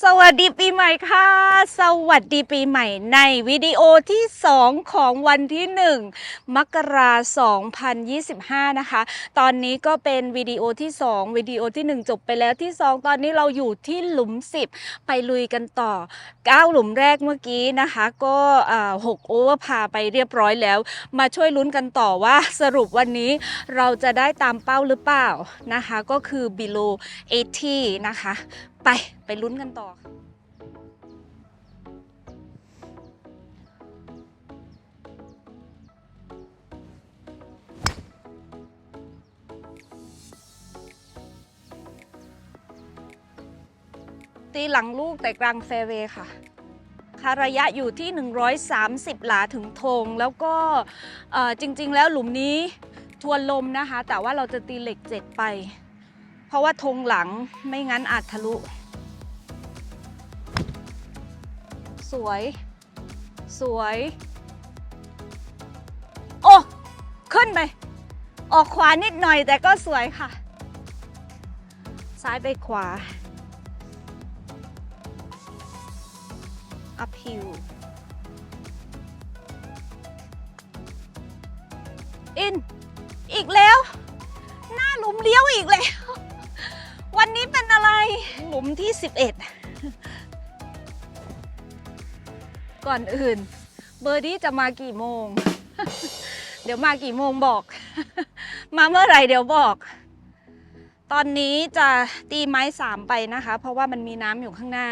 สวัสดีปีใหม่ค่ะ สวัสดีปีใหม่ในวิดีโอที่ 2 ของวันที่ 1 มกราคม2025 นะคะ ตอนนี้ก็เป็นวิดีโอที่ 2 วิดีโอที่ 1 จบไปแล้วที่ 2 ตอนนี้เราอยู่ที่หลุม 10 ไปลุยกันต่อ 9 หลุมแรกเมื่อกี้นะคะ ก็อ่า6โอเวอร์พาไปเรียบร้อยแล้ว มาช่วยลุ้นกันต่อว่าสรุปวันนี้เราจะได้ตามเป้าหรือเปล่านะคะ ก็คือ below 80 นะคะ ไป ไปลุ้นกันต่อค่ะตีหลังลูกแต่กลางแฟเวค่ะค่ะระยะอยู่ที่ 130 หลาถึงธงแล้วก็จริงๆ แล้วหลุมนี้ทวนลมนะคะ แต่ว่าเราจะตีเหล็กเจ็ดไป เพราะว่าธงหลังไม่งั้นอาจทะลุ สวย สวย โอ้ ขึ้นไป ออกขวานิดหน่อยแต่ก็สวยค่ะ ซ้ายไปขวา uphill in อีกแล้ว หน้าหลุมเลี้ยวอีกแล้ว วันนี้เป็นอะไร หลุมที่ 11 ก่อนอื่น เบอร์ดี้จะมากี่โมง เดี๋ยวมากี่โมงบอก มาเมื่อไหร่เดี๋ยวบอก ตอนนี้จะตีไม้สามไปนะคะ เพราะว่ามันมีน้ำอยู่ข้างหน้า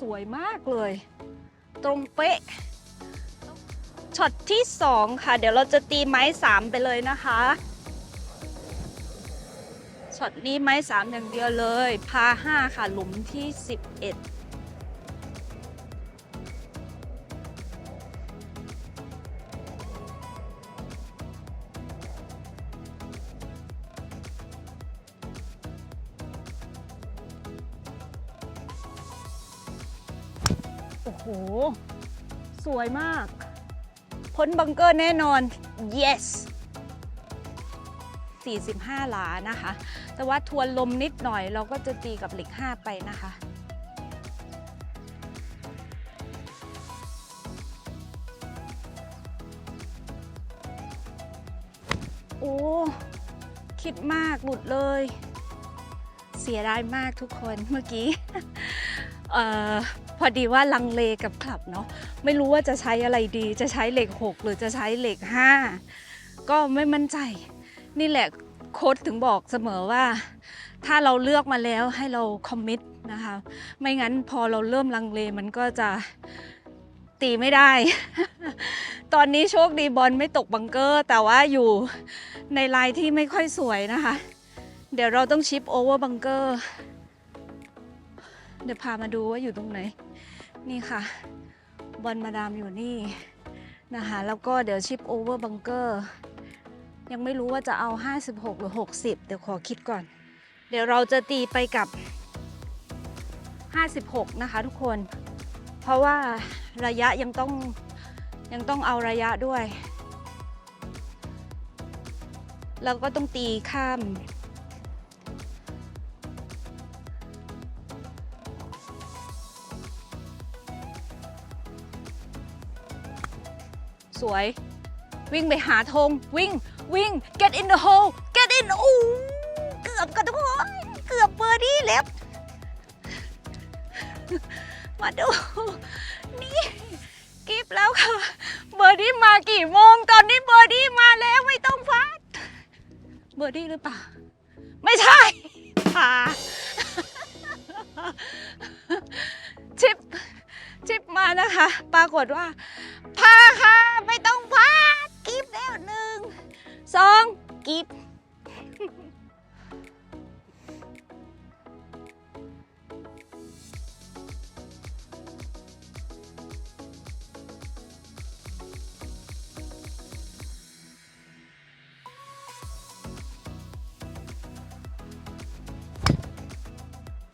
สวยมากเลย ตรงเป๊ะช็อตที่ 2 ค่ะ เดี๋ยวเราจะตีไม้ 3 ไปเลยนะคะช็อตนี้ไม้ 3 อย่างเดียวเลย พา 5 ค่ะ หลุมที่ 11 ห สวยมาก พ้นบังเกอร์แน่นอน yes 45 หลานะคะ แต่ว่าทวนลมนิดหน่อยเราก็จะตีกับเหล็ก 5 ไปนะคะ โอ้ คิดมากหลุดเลย เสียดายมากทุกคนเมื่อกี้ เอ่อ พอดีว่าลังเลกับคลับเนาะไม่รู้ว่าจะใช้อะไรดี จะใช้เหล็ก 6 หรือจะใช้เหล็ก 5 ก็ไม่มั่นใจ นี่แหละโค้ดถึงบอกเสมอว่า ถ้าเราเลือกมาแล้วให้เราคอมมิตนะคะไม่งั้นพอเราเริ่มลังเลมันก็จะตีไม่ได้ ตอนนี้โชคดีบอลไม่ตกบังเกอร์ แต่ว่าอยู่ในลายที่ไม่ค่อยสวยนะคะ เดี๋ยวเราต้องชิปโอเวอร์บังเกอร์ เดี๋ยวพามาดูว่าอยู่ตรงไหน นี่ค่ะ บอลมาดามอยู่นี่นะคะ แล้วก็เดี๋ยวชิปโอเวอร์บังเกอร์ยังไม่รู้ว่าจะเอา 56 หรือ 60 เดี๋ยวขอคิดก่อน เดี๋ยวเราจะตีไปกับ 56 นะคะทุกคน เพราะว่าระยะยังต้องยังต้องเอาระยะด้วย แล้วก็ต้องตีข้าม สวย วิ่งไปหาธงวิ่งวิ่ง get in the hole get in โอ้เกือบกันทุกคนเกือบเบอร์ดี้เล็บ มาดู นี่กิฟแล้วค่ะ เบอร์ดี้มากี่โมง ตอนนี้เบอร์ดี้มาแล้วไม่ต้องพลาดเบอร์ดี้หรือเปล่า ไม่ใช่พาชิปชิปมานะคะ ปรากฏว่า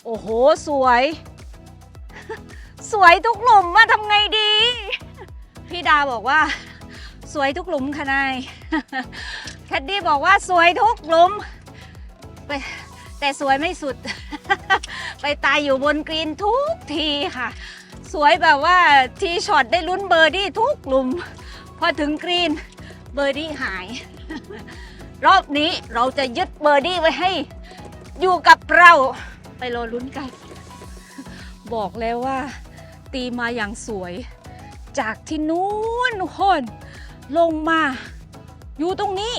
โอ้โห สวย สวยทุกหลุมมาทำไงดี พี่ดาบอกว่า สวยทุกหลุมค่ะนายแคดดี้บอกว่าสวยทุกหลุมไปแต่สวยไม่สุด ไปตายอยู่บนกรีนทุกทีค่ะ สวยแบบว่าทีช็อตได้ลุ้นเบอร์ดี้ทุกหลุม พอถึงกรีนเบอร์ดี้หาย รอบนี้เราจะยึดเบอร์ดี้ไว้ให้อยู่กับเรา ไปรอลุ้นกัน บอกแล้วว่า ตีมาอย่างสวย จากที่นู้นทุกคนลงมา อยู่ตรงนี้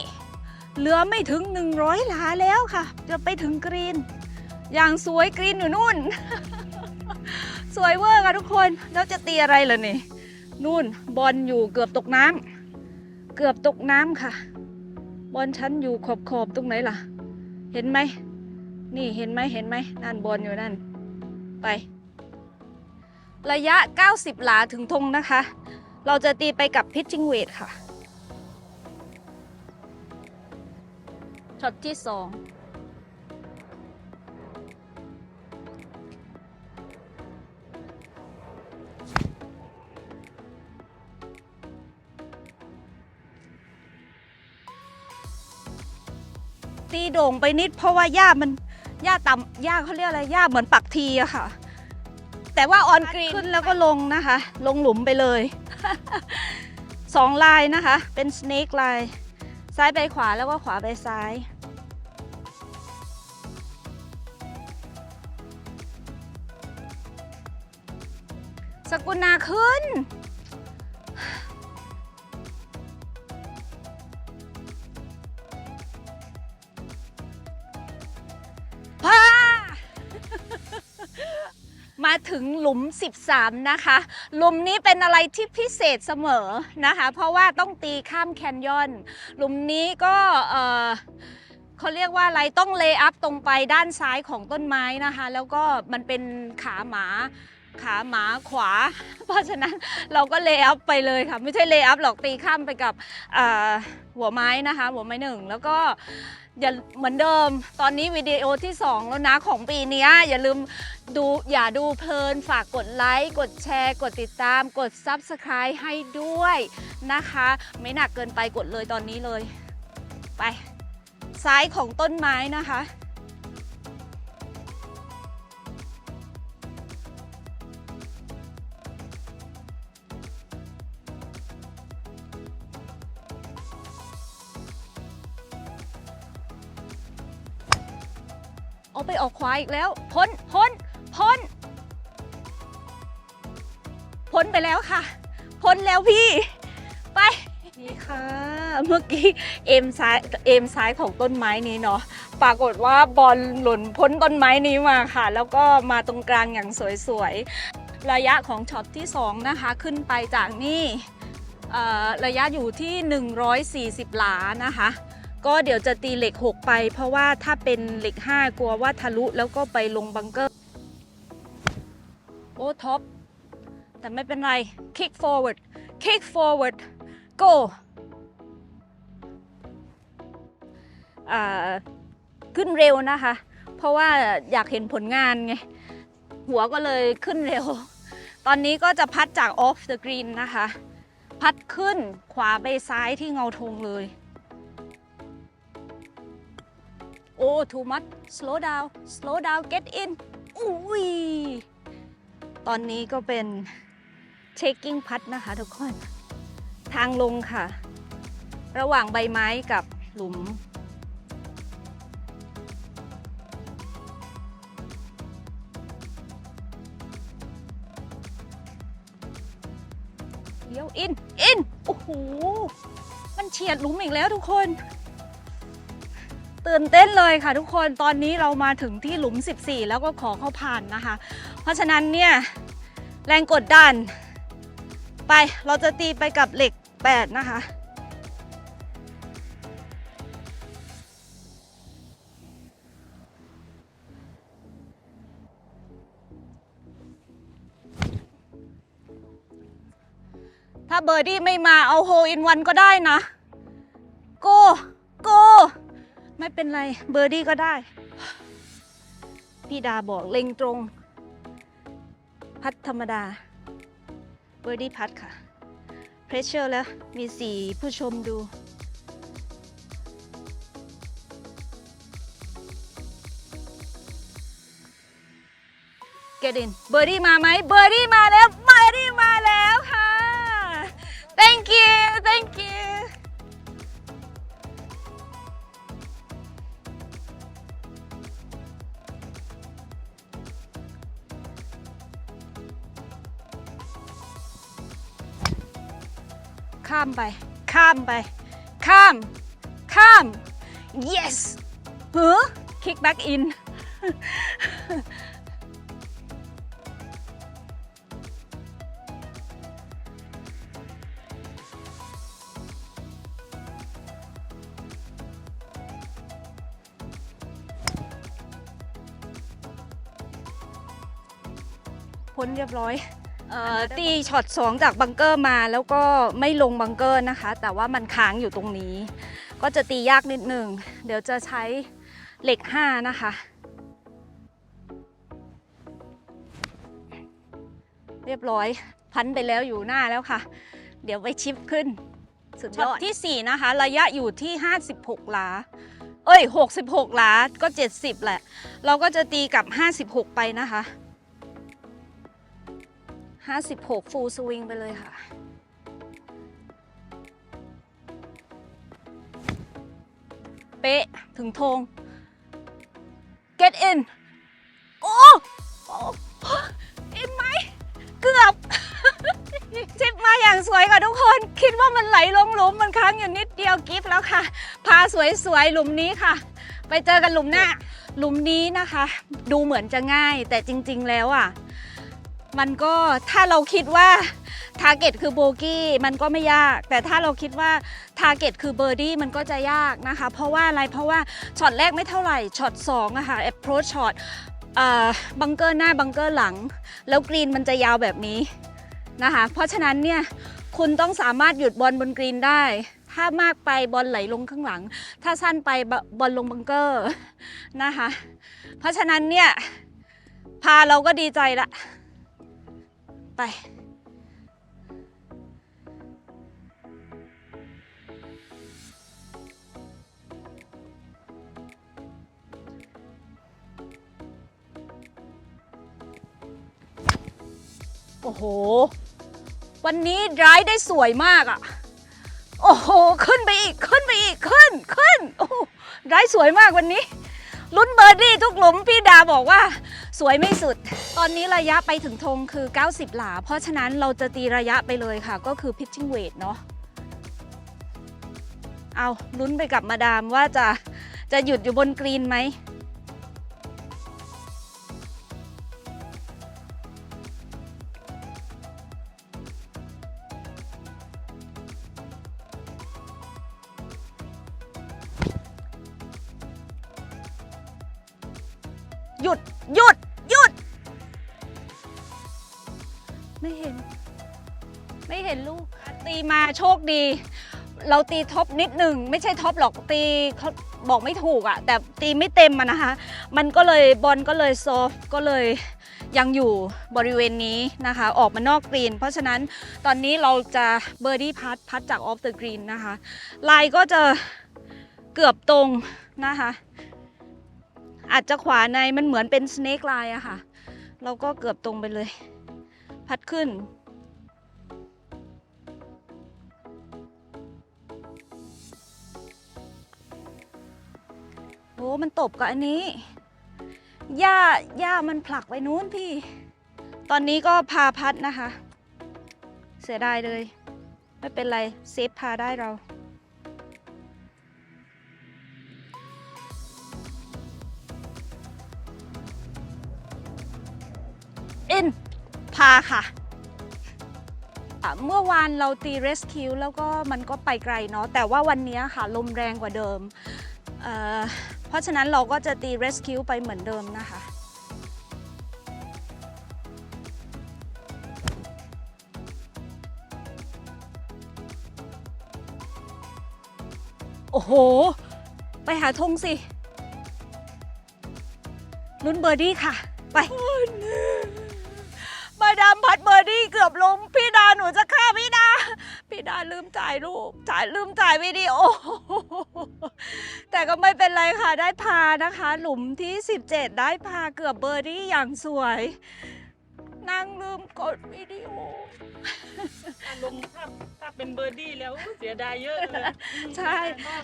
เหลือไม่ถึง 100 หลาแล้วค่ะ จะไปถึงกรีน อย่างสวยกรีนอยู่นู่น สวยเวอร์ค่ะทุกคน แล้วจะตีอะไรล่ะนี่นู่นบอลอยู่เกือบตกน้ำเกือบตกน้ำค่ะ บอลชั้นอยู่ขอบขอบตรงไหนล่ะ เห็นไหม นี่เห็นไหมเห็นไหมนั่นบอลอยู่นั่น ไป ระยะ 90 หลาถึงธงนะคะ เราจะตีไปกับพิชชิ่งเวทค่ะช็อตที่2ตีโด่งไปนิดเพราะว่าหญ้ามัน หญ้าต่ำหญ้าเขาเรียกอะไรหญ้าเหมือนปักทีอะค่ะ แต่ว่าออนกรีนขึ้นแล้วก็ลงนะคะ ลงหลุมไปเลยสองลายนะคะ เป็นสเนกลายซ้ายไปขวาแล้วก็ขวาไปซ้ายสกุณาขึ้น ถึงหลุม 13 นะคะ หลุมนี้เป็นอะไรที่พิเศษเสมอนะคะ เพราะว่าต้องตีข้ามแคนยอน หลุมนี้ก็เออเขาเรียกว่าอะไรต้องเลย์อัพตรงไปด้านซ้ายของต้นไม้นะคะ แล้วก็มันเป็นขาหมาขาหมาขวา เพราะฉะนั้นเราก็เลย์อัพไปเลยค่ะ ไม่ใช่เลย์อัพหรอกตีข้ามไปกับหัวไม้นะคะ หัวไม้หนึ่งแล้วก็ อย่าเหมือนเดิม ตอนนี้วิดีโอที่ 2 แล้วนะของปีนี้อย่าลืมดูอย่าดูเพลินฝากกดไลค์กดแชร์ กดติดตาม กด Subscribe ให้ด้วยนะคะ ไม่หนักเกินไปกดเลยตอนนี้เลย ไป ซ้ายของต้นไม้นะคะ ไปออกขวาอีกแล้ว พ้น พ้น พ้น พ้นไปแล้วค่ะ พ้นแล้วพี่ ไป นี่ค่ะ เมื่อกี้เอมซ้ายเอมซ้ายของต้นไม้นี้เนาะ ปรากฏว่าบอลหล่นพ้นต้นไม้นี้มาค่ะ แล้วก็มาตรงกลางอย่างสวยๆ ระยะของช็อตที่ 2 นะคะ ขึ้นไปจากนี่ระยะอยู่ที่ 140 หลานะคะ ก็เดี๋ยวจะตีเหล็ก 6 ไป เพราะว่าถ้าเป็นเหล็ก 5 กลัวว่าทะลุแล้วก็ไปลงบังเกอร์ โอ้ท็อป แต่ไม่เป็นไร kick forward kick forward go อ่าขึ้นเร็วนะคะ เพราะว่าอยากเห็นผลงานไง หัวก็เลยขึ้นเร็ว ตอนนี้ก็จะพัดจาก off the green นะคะ พัดขึ้นขวาไปซ้ายที่เงาธงเลย โอ้ too much slow down slow down get in อุ้ยตอนนี้ก็เป็น taking พัดนะคะทุกคน ทางลงค่ะ ระหว่างใบไม้กับหลุมเลี้ยวอิน อิน โอ้โห มันเฉียดหลุมอีกแล้วทุกคน ตื่นเต้นเลยค่ะทุกคนตอนนี้เรามาถึงที่หลุม 14 แล้วก็ขอเข้าผ่านนะคะ เพราะฉะนั้นเนี่ยแรงกดดัน ไปเราจะตีไปกับเหล็ก 8 นะคะ ถ้าเบอร์ดี้ไม่มาเอาโฮอินวันก็ได้นะ โก โก ไม่เป็นไรเบอร์ดี้ก็ได้ พี่ดาบอกเล็งตรง พัดธรรมดา เบอร์ดี้พัดค่ะ เพรสเชอร์แล้วมีสี่ผู้ชมดู get in เบอร์ดี้มาไหมเบอร์ดี้มาแล้ว ข้ามไป ข้ามไป ข้าม ข้าม yes เฮ้อ kick back in พ้นเรียบร้อย ตีช็อต2จากบังเกอร์มาแล้วก็ไม่ลงบังเกอร์นะคะ แต่ว่ามันค้างอยู่ตรงนี้ ก็จะตียากนิดหนึ่ง เดี๋ยวจะใช้เหล็ก 5 นะคะ เรียบร้อยพันไปแล้วอยู่หน้าแล้วค่ะ เดี๋ยวไปชิปขึ้น สุดยอดที่ 4 นะคะ ระยะอยู่ที่ 56หลาเอ้ย 66หลาก็ 70 แหละ เราก็จะตีกับ 56 ไปนะคะ 56 ฟูลสวิงไปเลยค่ะ เป๊ะ ถึงธง get in โอ้โอ้อินไหม เกือบชิปมาอย่างสวยค่ะทุกคน คิดว่ามันไหลลงหลุม มันค้างอยู่นิดเดียวกิฟแล้วค่ะ พาสวยๆ หลุมนี้ค่ะ ไปเจอกันหลุมหน้า หลุมนี้นะคะ ดูเหมือนจะง่ายแต่จริง ๆ แล้วอะ มันก็ถ้าเราคิดว่าทาร์เก็ตคือโบกี้มันก็ไม่ยาก แต่ถ้าเราคิดว่าทาร์เก็ตคือเบอร์ดี้มันก็จะยากนะคะ เพราะว่าอะไรเพราะว่าช็อตแรกไม่เท่าไหร่ช็อต2อะค่ะ approach shot บังเกอร์หน้าบังเกอร์หลัง แล้วกรีนมันจะยาวแบบนี้นะคะ เพราะฉะนั้นเนี่ยคุณต้องสามารถหยุดบอลบนกรีนได้ ถ้ามากไปบอลไหลลงข้างหลัง ถ้าสั้นไปบอลลงบังเกอร์นะคะ เพราะฉะนั้นเนี่ยพาเราก็ดีใจละ ไป โอ้โห วันนี้ร้ายได้สวยมากอะ่ะ โอ้โห ขึ้นไปอีก ขึ้นไปอีก ขึ้น ขึ้น โอ้โหร้ายสวยมากวันนี้ ลุ้นเบอร์ดี้ทุกหลุมพี่ดาบอกว่า สวยไม่สุด ตอนนี้ระยะไปถึงธงคือ 90 หลา เพราะฉะนั้นเราจะตีระยะไปเลยค่ะ ก็คือ pitching weight เนาะเอาลุ้นไปกับมาดามว่าจะจะหยุดอยู่บนกรีนไหม ดี เราตีท็อปนิดหนึ่งไม่ใช่ท็อปหรอกตีเขาบอกไม่ถูกอะแต่ตีไม่เต็มอะนะคะ มันก็เลยบอลก็เลยซอฟก็เลยยังอยู่บริเวณนี้นะคะ ออกมานอกกรีน เพราะฉะนั้นตอนนี้เราจะเบอร์ดี้พัดพัดจากออฟเดอะกรีนนะคะ ลายก็จะเกือบตรงนะคะ อาจจะขวาในมันเหมือนเป็นสเน k ไลน์อะค่ะ เราก็เกือบตรงไปเลย พัดขึ้น โอ้มันตบกับอันนี้ หญ้าหญ้ามันผลักไปนู้นพี่ ตอนนี้ก็พาพัดนะคะ เสียดายเลย ไม่เป็นไร เซฟพาได้เรา อิน พาค่ะเมื่อวานเราตี rescue แล้วก็มันก็ไปไกลเนาะแต่ว่าวันนี้ค่ะ ลมแรงกว่าเดิมเอ่อ ราะฉะนั้นเราก็จะตี rescue ไปเหมือนเดิมนะคะ โอ้โห ไปหาธงสิลุ้นเบอร์ดี้ค่ะ ไปมาดามพัดเบอร์ดี้เกือบลง พี่ดาหนูจะฆ่าพี่ดา พี่ดาลืมจ่ายรูปจ่ายลืมจ่ายวิดีโอ แต่ก็ไม่เป็นไรค่ะได้พานะคะ หลุมที่ 17 ได้พาเกือบเบอร์ดี้อย่างสวย นั่งลืมกดวิดีโอ อารมณ์ถ้าถ้าเป็นเบอร์ดี้แล้วเสียดายเยอะเลยใช่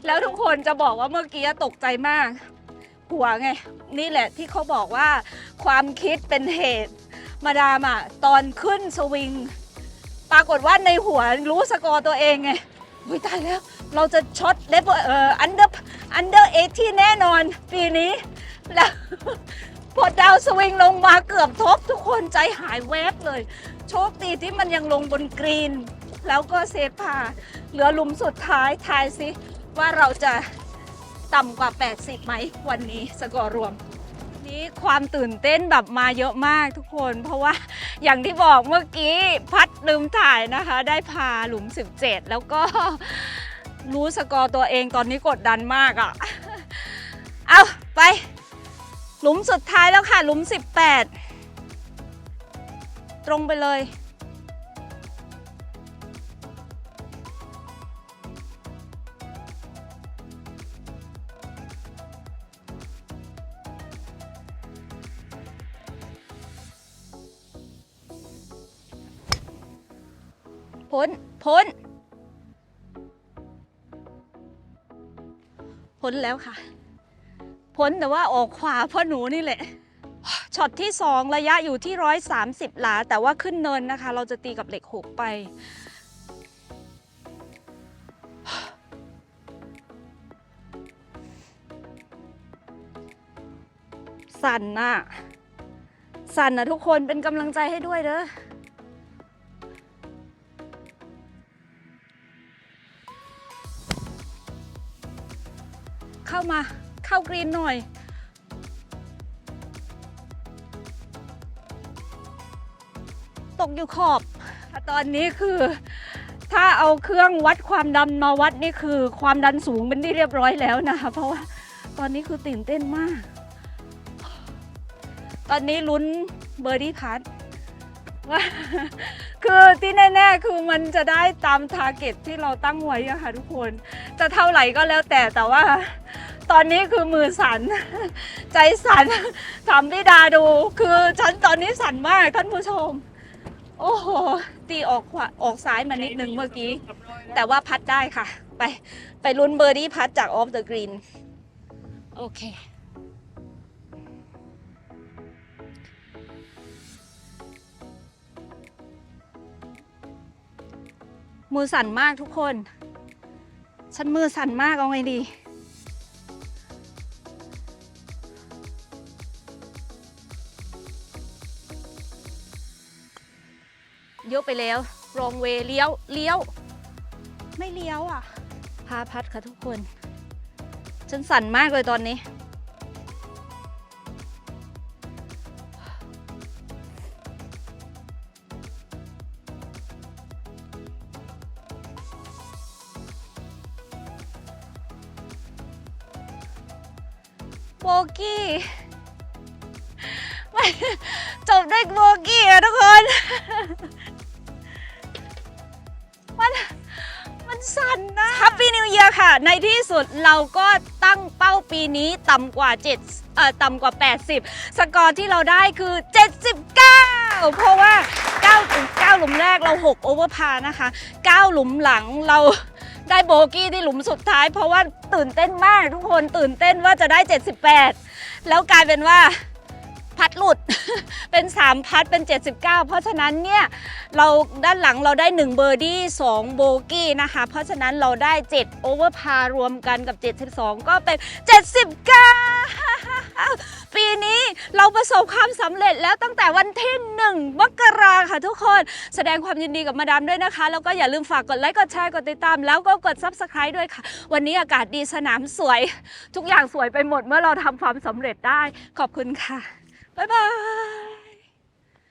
แล้วทุกคนจะบอกว่าเมื่อกี้ตกใจมากหัวไง นี่แหละที่เขาบอกว่า ความคิดเป็นเหตุ มาดามอะตอนขึ้นสวิง ปรากฏว่าในหัวรู้สกอร์ตัวเองไงอุ้ยตายแล้ว เราจะช็อตเลเวลเอ่ออันเดอร์อันเดอร์เอที่แน่นอนปีนี้ แล้วพอดาวสวิงลงมาเกือบทบทุกคนใจหายแวบเลย โชคดีที่มันยังลงบนกรีน แล้วก็เซฟพา เหลือหลุมสุดท้ายทายสิว่าเราจะต่ำกว่า 80 ไหมวันนี้สกอร์รวม นี้ความตื่นเต้นแบบมาเยอะมากทุกคน เพราะว่าอย่างที่บอกเมื่อกี้พัดลืมถ่ายนะคะ ได้พาหลุม 17 แล้วก็รู้สกอร์ตัวเองตอนนี้กดดันมากอะ่ะ เอาไป หลุมสุดท้ายแล้วค่ะ หลุม 18 ตรงไปเลย พ้น พ้น พ้นแล้วค่ะ พ้นแต่ว่าออกขวาเพราะหนูนี่แหละ ช็อตที่ 2 ระยะอยู่ที่ 130 หลา แต่ว่าขึ้นเนินนะคะ เราจะตีกับเหล็ก6ไป สั่นน่ะ สั่นนะทุกคนเป็นกำลังใจให้ด้วยเด้อ มาเข้ากรีนหน่อย ตกอยู่ขอบ ตอนนี้คือ ถ้าเอาเครื่องวัดความดันมาวัดนี่คือ ความดันสูงเป็นที่เรียบร้อยแล้วนะคะเพราะว่าตอนนี้คือตื่นเต้นมาก ตอนนี้ลุ้นเบอร์ดี้พัทว่าคือที่แน่ๆคือมันจะได้ตามทาร์เก็ตที่เราตั้งไว้อะค่ะทุกคน จะเท่าไหร่ก็แล้วแต่แต่ว่า ตอนนี้คือมือสั่นใจสั่นถามพี่ดาดู คือฉันตอนนี้สั่นมากท่านผู้ชม โอ้โห ตีออกขวาออกซ้ายมานิดนึงเมื่อกี้ แต่ว่าพัดได้ค่ะ ไป ไปลุ้นเบอร์ดี้พัดจากออฟเดอะกรีน โอเคมือสั่นมากทุกคน ฉันมือสั่นมากเอาไงดี เลี้ยวไปแล้วรองเวเลี้ยวเลี้ยว ไม่เลี้ยวอะ พาพัดค่ะทุกคน ฉันสั่นมากเลยตอนนี้ โบกี้ไม่จบด้วยโบกี้อะทุกคน Happy New Year ค่ะ ในที่สุดเราก็ตั้งเป้าปีนี้ต่ำกว่า7เอ่อต่ำกว่า 80 สกอร์ที่เราได้คือ 79 เพราะว่า 9 9 หลุมแรกเรา 6 โอเวอร์พานะคะ 9 หลุมหลังเราได้โบกี้ที่หลุมสุดท้าย เพราะว่าตื่นเต้นมากทุกคนตื่นเต้นว่าจะได้ 78 แล้วกลายเป็นว่า พัดหลุด เป็น 3 พัดเป็น 79 เพราะฉะนั้นเนี่ยเราด้านหลังเราได้ 1 เบอร์ดี้2โบกี้นะคะ เพราะฉะนั้นเราได้ 7 โอเวอร์พารวมกันกับ 72 ก็เป็น 79 ปีนี้เราประสบความสำเร็จแล้วตั้งแต่วันที่ 1 มกราค่ะทุกคน แสดงความยินดีกับมาดามด้วยนะคะ แล้วก็อย่าลืมฝากกดไลค์กดแชร์กดติดตาม แล้วก็กด Subscribe ด้วยค่ะ วันนี้อากาศดีสนามสวย ทุกอย่างสวยไปหมดเมื่อเราทำความสำเร็จได้ขอบคุณค่ะ บ๊ายบาย